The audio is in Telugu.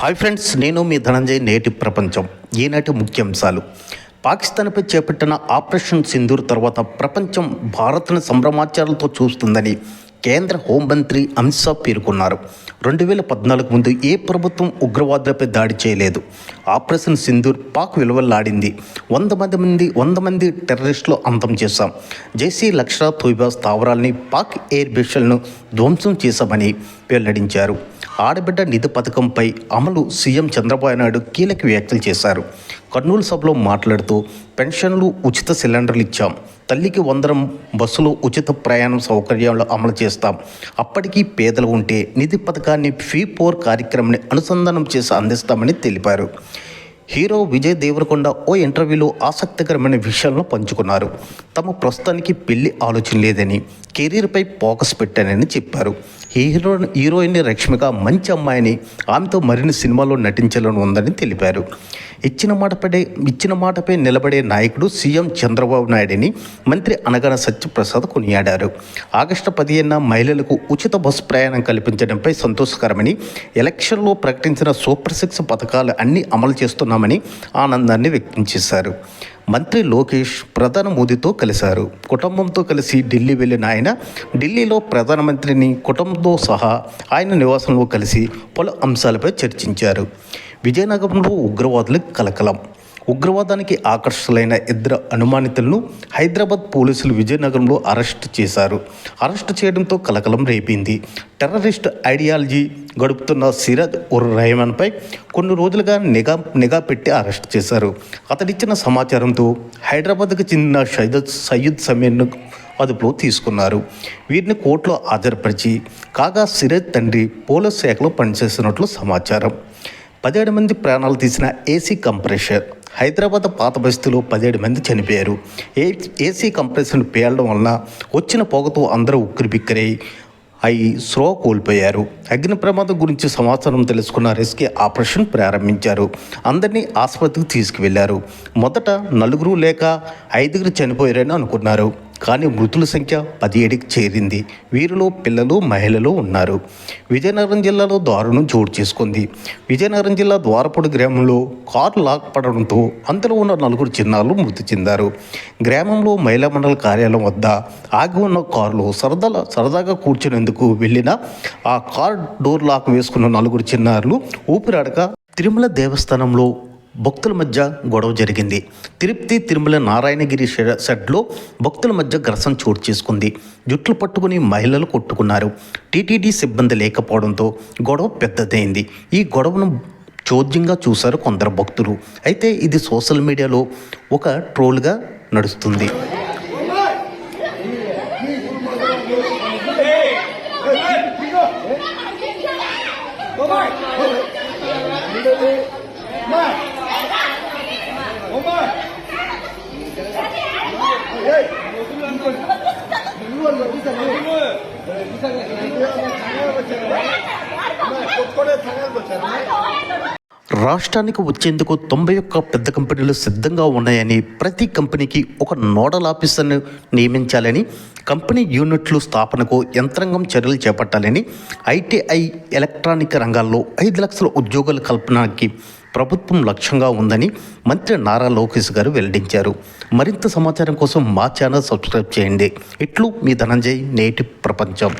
హాయ్ ఫ్రెండ్స్ నేను మీ ధనంజయ్ నేటి ప్రపంచం ఈనాటి ముఖ్యాంశాలు. పాకిస్తాన్పై చేపట్టిన ఆపరేషన్ సింధూర్ తర్వాత ప్రపంచం భారత్ను సంభ్రమాచారాలతో చూస్తుందని కేంద్ర హోంమంత్రి అమిత్ షా పేర్కొన్నారు. రెండు వేల పద్నాలుగు ముందు ఏ ప్రభుత్వం ఉగ్రవాదులపై దాడి చేయలేదు. ఆపరేషన్ సింధూర్ పాక్ విలువల్లాడింది. వంద మంది మంది వంద మంది టెర్రరిస్టులు అంతం చేశాం. జైసీ లక్షరా తోయిబా స్థావరాల్ని పాక్ ఎయిర్ బేస్లను ధ్వంసం చేశామని వెల్లడించారు. ఆడబిడ్డ నిధి పథకంపై అమలు సీఎం చంద్రబాబు నాయుడు కీలక వ్యాఖ్యలు చేశారు. కర్నూలు సభలో మాట్లాడుతూ పెన్షన్లు ఉచిత సిలిండర్లు ఇచ్చాం. తల్లికి వందరం బస్సులో ఉచిత ప్రయాణం సౌకర్యాలు అమలు చేస్తాం. అప్పటికీ పేదలు ఉంటే నిధి పథకాన్ని ఫీ పోర్ కార్యక్రమాన్ని అనుసంధానం చేసి అందిస్తామని తెలిపారు. హీరో విజయ్ దేవరకొండ ఓ ఇంటర్వ్యూలో ఆసక్తికరమైన విషయాలను పంచుకున్నారు. తమ ప్రస్తుతానికి పెళ్ళి ఆలోచన లేదని కెరీర్పై ఫోకస్ పెట్టానని చెప్పారు. హీరో హీరోయిన్ రష్మిక మంచి అమ్మాయిని ఆమెతో మరిన్ని సినిమాల్లో నటించాలని ఉందని తెలిపారు. ఇచ్చిన మాటపై ఇచ్చిన మాటపై నిలబడే నాయకుడు సీఎం చంద్రబాబు నాయుడిని మంత్రి అనగాన సత్యప్రసాద్ కొనియాడారు. ఆగస్టు పదిహేన మహిళలకు ఉచిత బస్సు ప్రయాణం కల్పించడంపై సంతోషకరమని ఎలక్షన్లో ప్రకటించిన సూపర్ సిక్స్ పథకాలు అన్నీ అమలు చేస్తున్నామని ఆనందాన్ని వ్యక్తం చేశారు. మంత్రి లోకేష్ ప్రధాని మోదీతో కలిశారు. కుటుంబంతో కలిసి ఢిల్లీ వెళ్ళిన ఆయన ఢిల్లీలో ప్రధానమంత్రిని కుటుంబంతో సహా ఆయన నివాసంలో కలిసి పలు అంశాలపై చర్చించారు. విజయనగరంలో ఉగ్రవాదులకు కలకలం ఉగ్రవాదానికి ఆకర్షితులైన ఇద్దరు అనుమానితులను హైదరాబాద్ పోలీసులు విజయనగరంలో అరెస్ట్ చేశారు. అరెస్ట్ చేయడంతో కలకలం రేపింది. టెర్రరిస్ట్ ఐడియాలజీ గడుపుతున్న సిరాజ్ ఉర్ రహమాన్పై కొన్ని రోజులుగా నిఘా నిఘా పెట్టి అరెస్ట్ చేశారు. అతడిచ్చిన సమాచారంతో హైదరాబాద్కు చెందిన సయ్యద్ సయ్యద్ సమీర్ను అదుపులో తీసుకున్నారు. వీరిని కోర్టులో హాజరుపరిచి కాగా సిరాజ్ తండ్రి పోలీస్ శాఖలో పనిచేస్తున్నట్లు సమాచారం. పదిహేడు మంది ప్రాణాలు తీసిన ఏసీ కంప్రెషర్. హైదరాబాద్ పాత బస్తీలో పదిహేడు మంది చనిపోయారు. ఏ ఏసీ కంప్రెషర్ను పేలడం వలన వచ్చిన పొగతో అందరూ ఉక్కిరి బిక్కిరై అయి స్రో కోల్పోయారు. అగ్ని ప్రమాదం గురించి సమాచారం తెలుసుకున్న రెస్క్యూ ఆపరేషన్ ప్రారంభించారు. అందరినీ ఆసుపత్రికి తీసుకువెళ్ళారు. మొదట నలుగురు లేక ఐదుగురు చనిపోయారని అనుకున్నారు. కానీ మృతుల సంఖ్య పదిహేడుకి చేరింది. వీరిలో పిల్లలు మహిళలు ఉన్నారు. విజయనగరం జిల్లాలో దారుణం చోటు చేసుకుంది. విజయనగరం జిల్లా ద్వారపూడి గ్రామంలో కారు లాక్ పడడంతో అందులో ఉన్న నలుగురు చిన్నారులు మృతి చెందారు. గ్రామంలో మహిళా మండల కార్యాలయం వద్ద ఆగి ఉన్న కారులో సరదా సరదాగా కూర్చునేందుకు వెళ్ళిన ఆ కార్ డోర్ లాక్ వేసుకున్న నలుగురు చిన్నారులు ఊపిరాడక తిరుమల దేవస్థానంలో భక్తుల మధ్య గొడవ జరిగింది తిరుపతి తిరుమల నారాయణగిరి షెడ్లో భక్తుల మధ్య గ్రసం చోటు చేసుకుంది జుట్లు పట్టుకుని మహిళలు కొట్టుకున్నారు టీటీడీ సిబ్బంది లేకపోవడంతో గొడవ పెద్దదైంది ఈ గొడవను చోద్యంగా చూశారు కొందరు భక్తులు అయితే ఇది సోషల్ మీడియాలో ఒక ట్రోల్గా నడుస్తుంది రాష్ట్రానికి వచ్చేందుకు తొంభై ఒక్క పెద్ద కంపెనీలు సిద్ధంగా ఉన్నాయని ప్రతి కంపెనీకి ఒక నోడల్ ఆఫీసర్ను నియమించాలని కంపెనీ యూనిట్లు స్థాపనకు యంత్రాంగం చర్యలు చేపట్టాలని ఐటీఐ ఎలక్ట్రానిక్ రంగాల్లో ఐదు లక్షల ఉద్యోగాల కల్పనకి ప్రభుత్వం లక్ష్యంగా ఉందని మంత్రి నారా లోకేష్ గారు వెల్లడించారు. మరింత సమాచారం కోసం మా ఛానల్ సబ్స్క్రైబ్ చేయండి. ఇట్లు మీ ధనంజయ్ నేటి ప్రపంచం.